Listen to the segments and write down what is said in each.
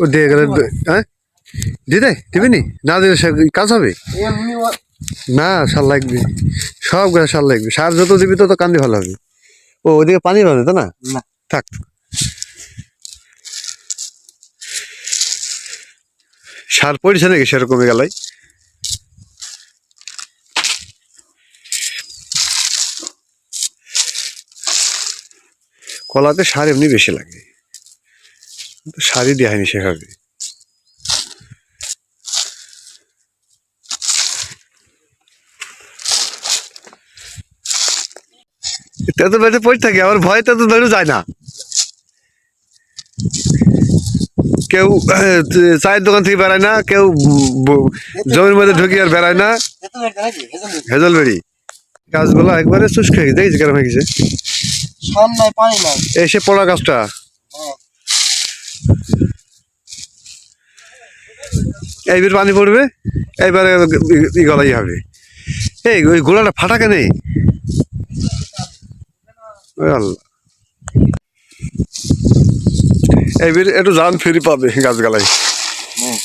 ও দিয়ে গেলে হ্যাঁ? দিদে দিবি নি? না দিলে সে কাজ হবে? না সার লাগবে। সব গাছ সার লাগবে। সার যত দিবি তত কান্দি ভালো হবে। ও ওদিকে পানি পাবে তো না। থাক। সার পড়ছে নাকি সেরকম গেলাই কলাতে সার এমনি বেশি লাগে। সারই দেওয়া হয়নি সেভাবে। তেতো বেড়ে পড়ে থাকে আমার ভয় তেতো বেড়ে যায় না। কেউ চায়ের দোকান থেকে বেড়ায় না কেউ জমির মধ্যে ঢুকি আর বেড়ায় না। হেজলবেড়ি গাছগুলো একবারে শুষ্ক হয়ে গেছে দেখিস কেরম হয়ে গেছে। এসে পড়া গাছটা। এইবার পানি পড়বে এইবারে ই গলাই হবে। এই ওই গোলাটা ফাটা কেন এইবার একটু জান ফিরি পাবে গাছ গালাই। হুম।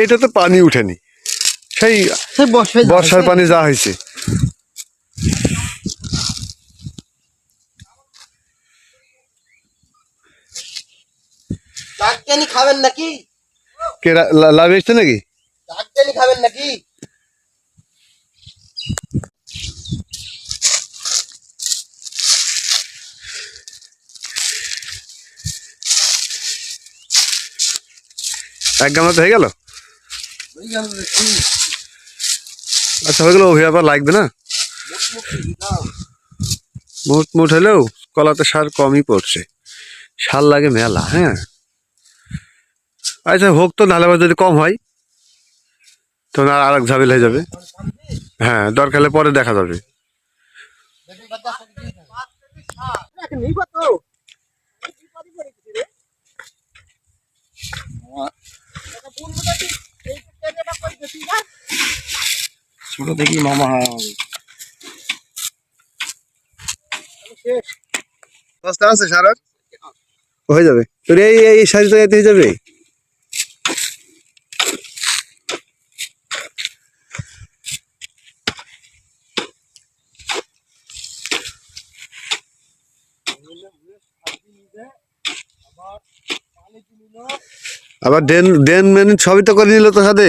এইটা তো পানি উঠেনি। সেই বর্ষার পানি যা হয়েছে। ডাক্তানি খাবেন নাকি? কে লাভ এসছে নাকি? ডাক্তানি খাবেন নাকি? এক গামলাতে হয়ে গেল? আচ্ছা হয়ে গেল ওই আবার লাগবে না? মুট মুট হলেও কলাতে সার কমই পড়ছে। সার লাগে মেলা হ্যাঁ? আচ্ছা হোক তো নাহলে আবার যদি কম হয় তো না আর এক ঝামেলা হয়ে যাবে। হ্যাঁ দরকার হলে পরে দেখা যাবে। ছোট দেখি মামা। হয় আছে হয়ে যাবে। তোর এই এই শাড়ি তো এতে হয়ে যাবে? আবার ড্রেন ড্রেন মেন ছবি তো করে নিল তো সাথে?